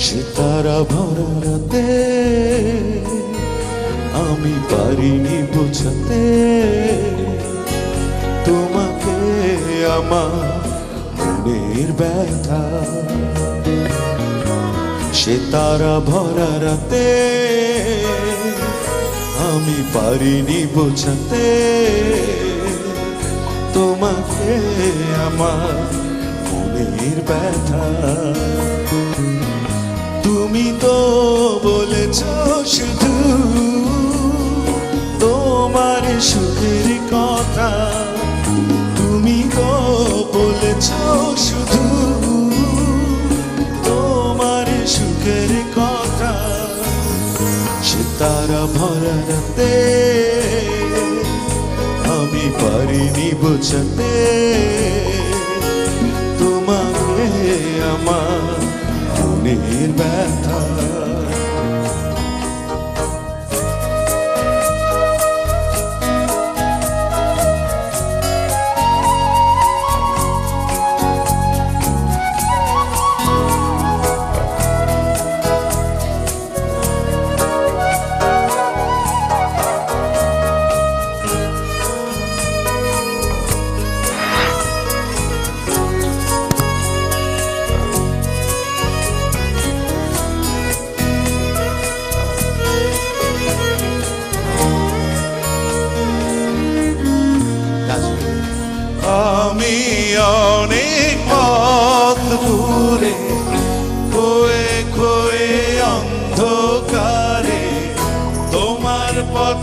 সিতারা ভরা রাতে আমি পারিনি বোঝাতে। তোমাকে আমার মনের ব্যথা। সে তারা ভরা রাতে আমি পারিনি বোঝাতে। তোমাকে আমার মনের ব্যথা। তো বলেছ শুধু তোমার সুখের কথা। তুমি তো বলেছ শুধু তোমার সুখের কথা। সে তারা আমি পারিনি বোঝাতে।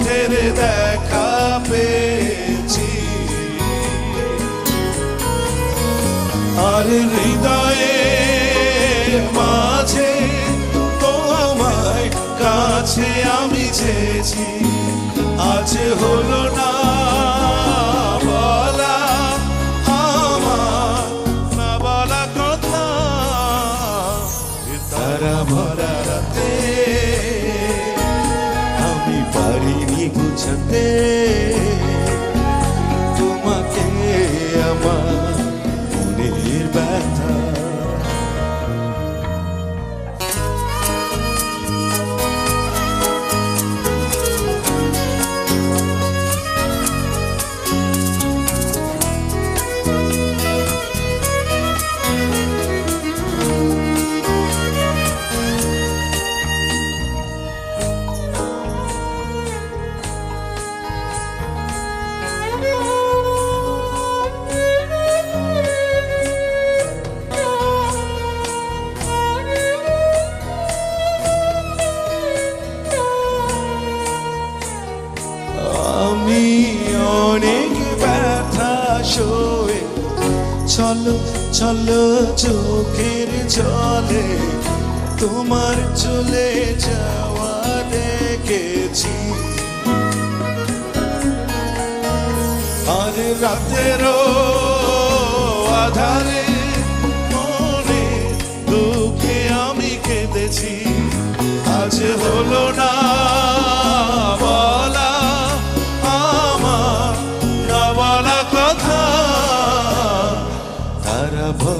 পথের দেখা পেয়েছি। আর হৃদয়ে মাঝে তোমায় কাছে আমি চেয়েছি। আজ হলো না ভরা রাতে অনেক ব্যথা শোয়ে। চলো চলো চোখের জলে, তোমার চলে যাওয়া দেখেছি। আর রাতেরও আধারে মনে দুঃখে আমি কেঁদেছি। আজ হলো না তারা